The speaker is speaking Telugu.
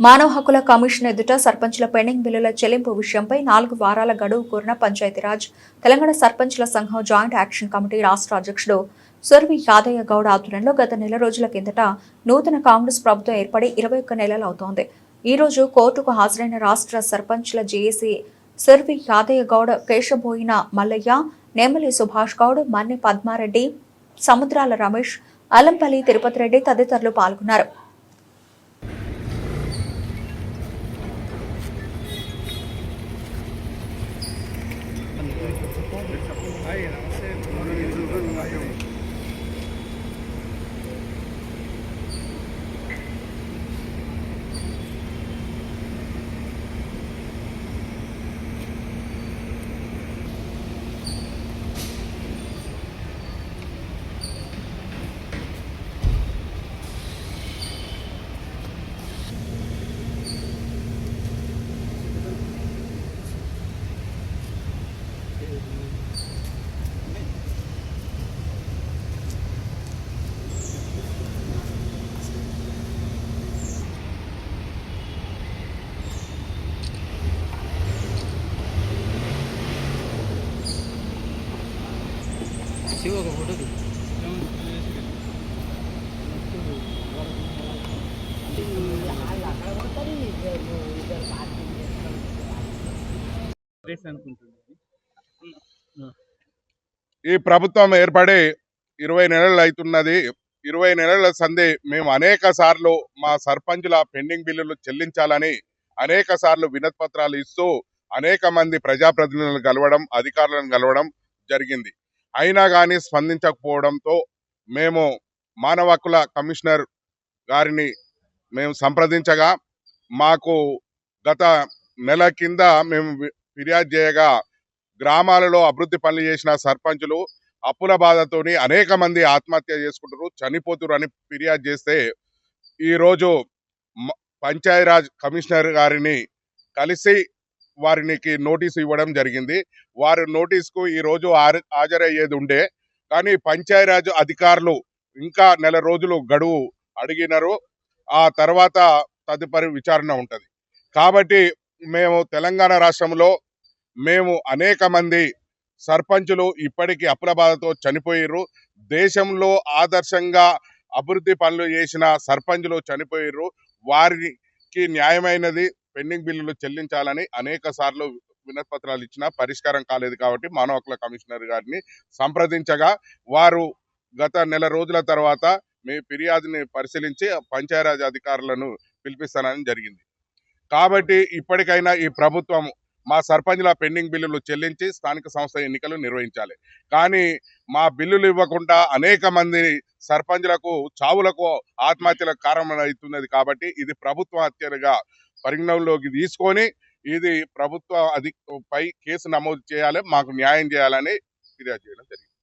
మానవ హక్కుల కమిషన్ ఎదుట సర్పంచ్ల పెండింగ్ బిల్లుల చెల్లింపు విషయంపై నాలుగు వారాల గడువు కోరిన పంచాయతీరాజ్ తెలంగాణ సర్పంచ్ల సంఘం జాయింట్ యాక్షన్ కమిటీ రాష్ట్ర అధ్యక్షుడు సుర్వి యాదయ్య గౌడ్ ఆధ్వర్యంలో గత నెల రోజుల కిందట నూతన కాంగ్రెస్ ప్రభుత్వం ఏర్పడి ఇరవై ఒక్క నెలలు అవుతోంది. ఈ రోజు కోర్టుకు హాజరైన రాష్ట్ర సర్పంచ్ల జేఏసీ సుర్వి యాదయ్య గౌడ్ కేశబోయిన మల్లయ్య నేమలి సుభాష్ గౌడ్ మన్నె పద్మారెడ్డి సముద్రాల రమేష్ అలంపల్లి తిరుపతి రెడ్డి తదితరులు పాల్గొన్నారు. ఒక ఫోటో ఈ ప్రభుత్వం ఏర్పడి ఇరవై నెలలు అవుతున్నది ఇరవై నెలల సంధి మేము అనేక సార్లు మా సర్పంచుల పెండింగ్ బిల్లులు చెల్లించాలని అనేక సార్లు వినతి ఇస్తూ అనేక మంది ప్రజాప్రతినిధులను కలవడం అధికారులను కలవడం జరిగింది. అయినా కానీ స్పందించకపోవడంతో మేము మానవ హక్కుల కమిషనర్ గారిని మేము సంప్రదించగా మాకు గత నెల కింద మేము ఫిర్యాదు చేయగా గ్రామాలలో అభివృద్ధి పనులు చేసిన సర్పంచులు అప్పుల బాధతోని అనేక మంది ఆత్మహత్య చేసుకుంటారు చనిపోతురు అని ఫిర్యాదు చేస్తే ఈరోజు మ- పంచాయరాజ్ కమిషనర్ గారిని కలిసి వారికి నోటీసు ఇవ్వడం జరిగింది. వారి నోటీస్కు ఈరోజు హాజరయ్యేది ఉండే. కానీ పంచాయరాజ్ అధికారులు ఇంకా నెల రోజులు గడువు అడిగినారు. ఆ తర్వాత తదుపరి విచారణ ఉంటుంది. కాబట్టి మేము తెలంగాణ రాష్ట్రంలో మేము అనేక మంది సర్పంచులు ఇప్పటికీ అప్రబాధతో చనిపోయారు దేశంలో ఆదర్శంగా అభివృద్ధి పనులు చేసిన సర్పంచులు చనిపోయారు వారికి న్యాయమైనది పెండింగ్ బిల్లులు చెల్లించాలని అనేక సార్లు వినతిపత్రాలు ఇచ్చినా పరిష్కారం కాలేదు కాబట్టి మానవ హక్కుల కమిషనర్ గారిని సంప్రదించగా వారు గత నెల రోజుల తర్వాత మీ ఫిర్యాదుని పరిశీలించి పంచాయరాజ్ అధికారులను పిలిపిస్తానని జరిగింది. కాబట్టి ఇప్పటికైనా ఈ ప్రభుత్వం మా సర్పంచ్ల పెండింగ్ బిల్లులు చెల్లించి స్థానిక సంస్థ ఎన్నికలు నిర్వహించాలి. కానీ మా బిల్లులు ఇవ్వకుండా అనేక మంది సర్పంచులకు చావులకు ఆత్మహత్యలకు కారణమవుతున్నది కాబట్టి ఇది ప్రభుత్వ హత్యలుగా పరిగణలోకి తీసుకొని ఇది ప్రభుత్వ అధి పై కేసు నమోదు చేయాలి మాకు న్యాయం చేయాలని ఫిర్యాదు చేయడం జరిగింది.